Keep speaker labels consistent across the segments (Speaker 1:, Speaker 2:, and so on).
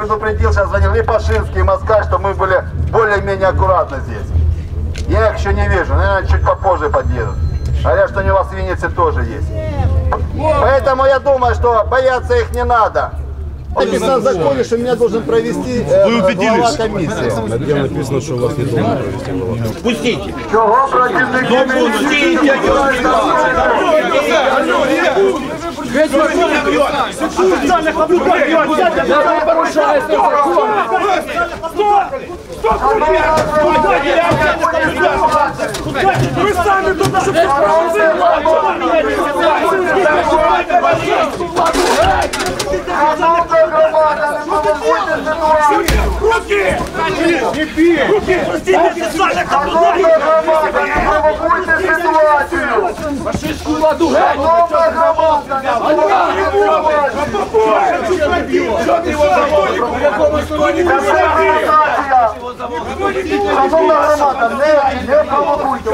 Speaker 1: предупредил, сейчас звонил и Пашинский, и Москаль, что мы были более-менее аккуратны здесь. Я их еще не вижу, наверное, чуть попозже подъедут. Говорят, что у него в Виннице тоже есть. Поэтому я думаю, что бояться их не надо. Написано в законе, что меня должен провести э, глава комиссии.
Speaker 2: Где написано, що у вас не должен провести голова?
Speaker 3: Пустите.
Speaker 1: Чого працівники міліції
Speaker 4: Ви самі тут щоб
Speaker 1: Шановна громада, не провокуйте ситуацію!
Speaker 4: Руки! Не бій! Руки! Стійте офіціально
Speaker 1: Шановна громада,
Speaker 4: владу геть!
Speaker 1: Шановна громада, не провокуйте! Шановна громада, не, не провокуйте!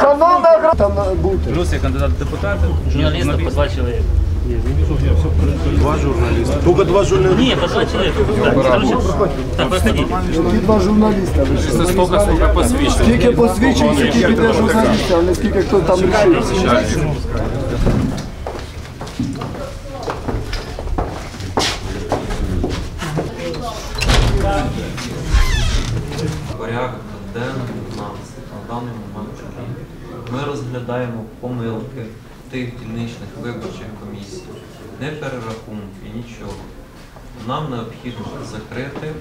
Speaker 1: Шановна громада,
Speaker 5: Плюс в депутати.
Speaker 6: Журналиста по два.
Speaker 2: Два журналіста. Тільки два
Speaker 6: по два человека. Да, так, проходите.
Speaker 7: Два журналіста.
Speaker 5: Це скільки скільки посвідчень.
Speaker 7: Скільки посвідчень, скільки піде журналістів, а не скільки хто там рішив.
Speaker 8: порядок денний у нас на даний момент. Ми розглядаємо помилки тих дільничних виборчих комісій, не перерахунки, нічого. Нам необхідно закрити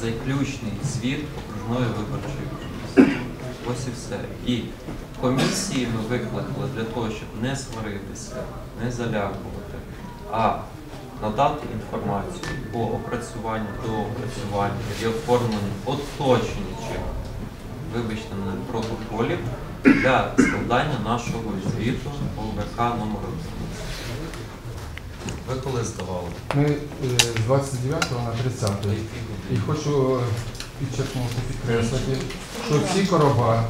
Speaker 8: заключний звіт окружної виборчої комісії. Ось і все. І комісії ми викликали для того, щоб не сваритися, не залякувати, а надати інформацію по опрацюванню до опрацювання і оформленню оточуючих, вибачте мене, протоколів для складання нашого звіту ОВК номер 1. Ви коли здавали?
Speaker 9: Ми е, з 29 на 30 і хочу е, підчеркнути, підкреслити, що всі короба,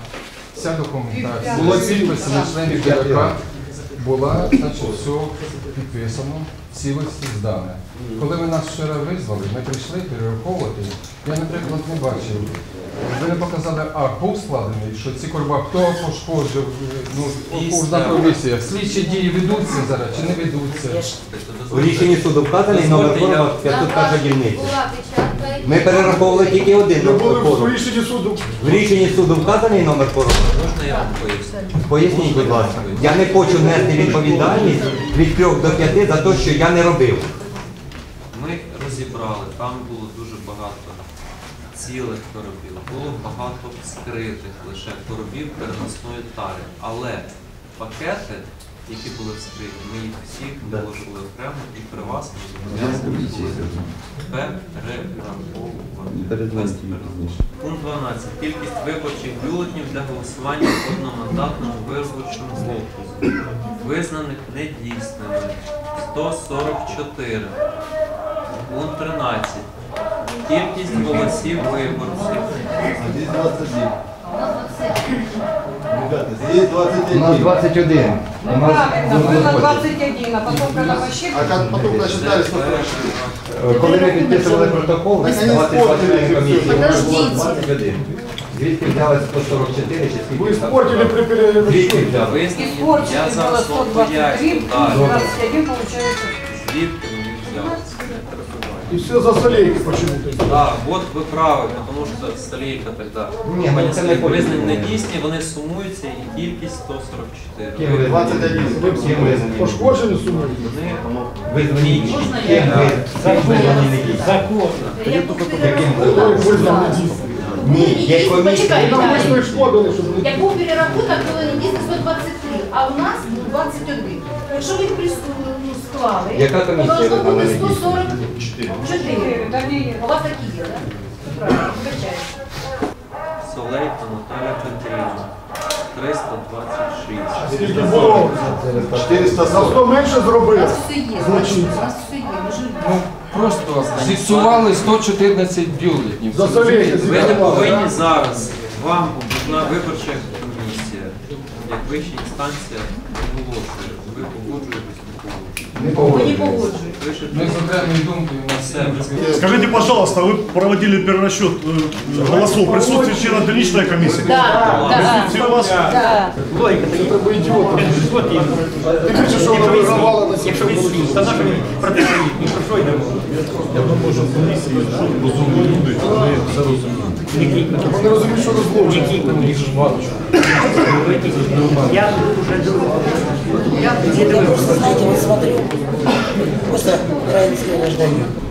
Speaker 9: вся документація, була підписана членів ДРК, була значить, все підписано, цілості здане. Коли ви нас вчора визвали, ми прийшли перераховувати, я, наприклад, не бачив. Ви не показали акт був складений, що ці корба хто пошкоджив, е, ну, кожна комісія. Слідчі дії ведуться зараз чи не ведуться?
Speaker 3: У рішенні суду вказаний номер каже 501 дільниці. Ми перераховували тільки один номер короба.
Speaker 7: рішенні суду.
Speaker 3: В рішенні суду вказаний номер короба.
Speaker 8: Можна я вам поясню?
Speaker 3: Поясніть, будь ласка. Я не хочу нести відповідальність від 3 до 5 за те, що я не робив.
Speaker 8: Ми розібрали, там було дуже багато цілих коробів, було багато скритих лише коробів переносної тари. Але пакети, які були вскриті, ми їх всіх виложили окремо і при вас зобов'язані перераховувати. Пункт 12. Кількість виборчих бюлетнів для голосування в одномандатному виборчому окрузі, визнаних недійсними 144. Пункт 13. Кількість голосів виборців.
Speaker 7: У нас 21. У нас
Speaker 10: Было 21, а потом, когда вообще...
Speaker 1: потім насчитали
Speaker 3: Е, Коли ми підписували протокол,
Speaker 1: Так,
Speaker 3: 22
Speaker 1: вони
Speaker 3: комісії, у нас було
Speaker 10: Подождіть.
Speaker 3: 21. Звідки взяли 144 чи скільки?
Speaker 7: Ви
Speaker 3: там?
Speaker 7: спортили при перерахунку.
Speaker 3: Звідки взяли?
Speaker 10: Испорчено было 123,
Speaker 8: поясню.
Speaker 10: 21 получается.
Speaker 8: звідки взялися. Не.
Speaker 7: І все за солейки почему-то.
Speaker 8: Да, от ви праві, тому що столійка тогда.
Speaker 3: Ні, ну це не
Speaker 8: визнані
Speaker 3: потім.
Speaker 8: недійсні, вони сумуються і кількість 144.
Speaker 3: Ким ви-
Speaker 1: 21.
Speaker 3: Ким визнані?
Speaker 7: Пошкоджені суми.
Speaker 8: Вони
Speaker 3: Визнані. Ким ви- Закон. Закон. недійсними? Яким законом?
Speaker 7: Недійсним.
Speaker 3: Ні, є комісія.
Speaker 7: Ми щоб не
Speaker 10: Як був перерахунок, було не дійсно 123, а у нас 21. Якщо ви їх прису- ну, склали,
Speaker 3: Яка комісія
Speaker 10: должно бути 144. У вас такі є, так? Правильно, вибачайте.
Speaker 8: Солейка Наталя Петрівна. 326.
Speaker 7: скільки було.
Speaker 1: 400
Speaker 7: За 100 менше
Speaker 10: У
Speaker 7: зробили.
Speaker 10: нас все є,
Speaker 7: Злочинці.
Speaker 10: у нас все є, ми ж
Speaker 9: Ну, просто зіпсували 114 бюлетнів.
Speaker 8: Ви не повинні зараз. Вам нужна виборча комісія, як вища інстанція оголошує. Ви погоджуєтесь, не.
Speaker 9: Окремою думкою у нас
Speaker 4: Скажите, пожалуйста, вы проводили перерасчет э, голосов в присутствии члена дільничної комісії?
Speaker 10: Да, да.
Speaker 4: Присутствие у вас?
Speaker 10: Да.
Speaker 7: Логіка такі. Треба ідіотом. Ти кричиш, що вона вигравала на
Speaker 11: Якщо він слід, то наш проти своїх, ні про що йдемо.
Speaker 4: Я думаю, що в комісії розумні люди, вони все розуміють.
Speaker 7: Вони розуміють, що розловчі.
Speaker 11: Я вже другого.
Speaker 12: Я просто, знаете, вот смотрю, просто украинские гражданин.